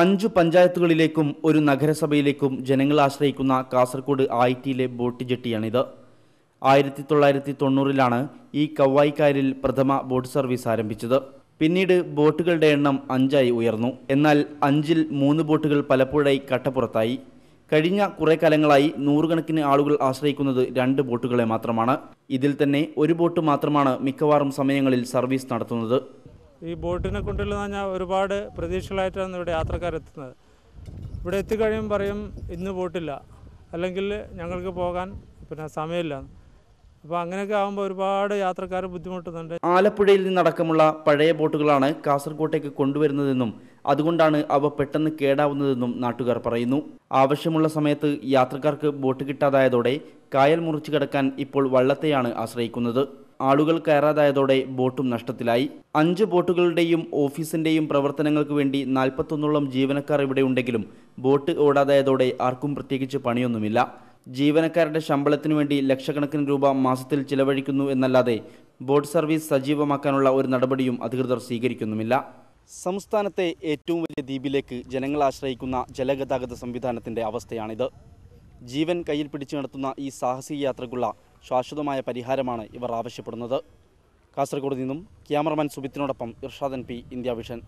അഞ്ചു പഞ്ചായത്തുകളിലേക്കും ഒരു നഗരസഭയിലേക്കും ജനങ്ങൾ ആശ്രയിക്കുന്ന കാസർഗോഡ് ആയിറ്റിയിലെ ബോട്ട് ജെട്ടിയാണിത്. ആയിരത്തി തൊള്ളായിരത്തി തൊണ്ണൂറിലാണ് ഈ കവ്വായിക്കാരിൽ പ്രഥമ ബോട്ട് സർവീസ് ആരംഭിച്ചത്. പിന്നീട് ബോട്ടുകളുടെ എണ്ണം അഞ്ചായി ഉയർന്നു. എന്നാൽ അഞ്ചിൽ മൂന്ന് ബോട്ടുകൾ പലപ്പോഴായി കട്ടപ്പുറത്തായി. കഴിഞ്ഞ കുറേ കാലങ്ങളായി നൂറുകണക്കിന് ആളുകൾ ആശ്രയിക്കുന്നത് രണ്ട് ബോട്ടുകളെ മാത്രമാണ്. ഇതിൽ തന്നെ ഒരു ബോട്ട് മാത്രമാണ് മിക്കവാറും സമയങ്ങളിൽ സർവീസ് നടത്തുന്നത്. ഈ ബോട്ടിനെ കൊണ്ടുള്ള പറഞ്ഞാൽ ഒരുപാട് പ്രതീക്ഷകളായിട്ടാണ് ഇവിടെ യാത്രക്കാരെത്തുന്നത് ഇവിടെ എത്തിക്കഴിയുമ്പോൾ പറയും ഇന്ന് ബോട്ടില്ല. അല്ലെങ്കിൽ ഞങ്ങൾക്ക് പോകാൻ പിന്നെ സമയമില്ല. അപ്പോൾ അങ്ങനെയൊക്കെ ആകുമ്പോൾ ഒരുപാട് യാത്രക്കാർ ബുദ്ധിമുട്ടുന്നുണ്ട്. ആലപ്പുഴയിൽ നിന്നടക്കമുള്ള പഴയ ബോട്ടുകളാണ് കാസർഗോട്ടേക്ക് കൊണ്ടുവരുന്നതെന്നും അതുകൊണ്ടാണ് അവ പെട്ടെന്ന് കേടാവുന്നതെന്നും നാട്ടുകാർ പറയുന്നു. ആവശ്യമുള്ള സമയത്ത് യാത്രക്കാർക്ക് ബോട്ട് കിട്ടാതായതോടെ കായൽ മുറിച്ചു കിടക്കാൻ ഇപ്പോൾ വള്ളത്തെയാണ് ആശ്രയിക്കുന്നത്. ആളുകൾ കയറാതായതോടെ ബോട്ടും നഷ്ടത്തിലായി. അഞ്ച് ബോട്ടുകളുടെയും ഓഫീസിന്റെയും പ്രവർത്തനങ്ങൾക്ക് വേണ്ടി നാൽപ്പത്തൊന്നോളം ജീവനക്കാർ ഇവിടെ ഉണ്ടെങ്കിലും ബോട്ട് ഓടാതായതോടെ ആർക്കും പ്രത്യേകിച്ച് പണിയൊന്നുമില്ല. ജീവനക്കാരുടെ ശമ്പളത്തിനു വേണ്ടി ലക്ഷക്കണക്കിന് രൂപ മാസത്തിൽ ചിലവഴിക്കുന്നു എന്നല്ലാതെ ബോട്ട് സർവീസ് സജീവമാക്കാനുള്ള ഒരു നടപടിയും അധികൃതർ സ്വീകരിക്കുന്നുമില്ല. സംസ്ഥാനത്തെ ഏറ്റവും വലിയ ദ്വീപിലേക്ക് ജനങ്ങൾ ആശ്രയിക്കുന്ന ജലഗതാഗത സംവിധാനത്തിന്റെ അവസ്ഥയാണിത്. ജീവൻ കയ്യിൽ പിടിച്ചു നടത്തുന്ന ഈ സാഹസിക യാത്രക്കുള്ള ശാശ്വതമായ പരിഹാരമാണ് ഇവർ ആവശ്യപ്പെടുന്നത്. കാസർഗോഡ് നിന്നും ക്യാമറമാൻ സുബിത്തിനോടൊപ്പം ഇർഷാദൻ പി ഇന്ത്യ വിഷൻ.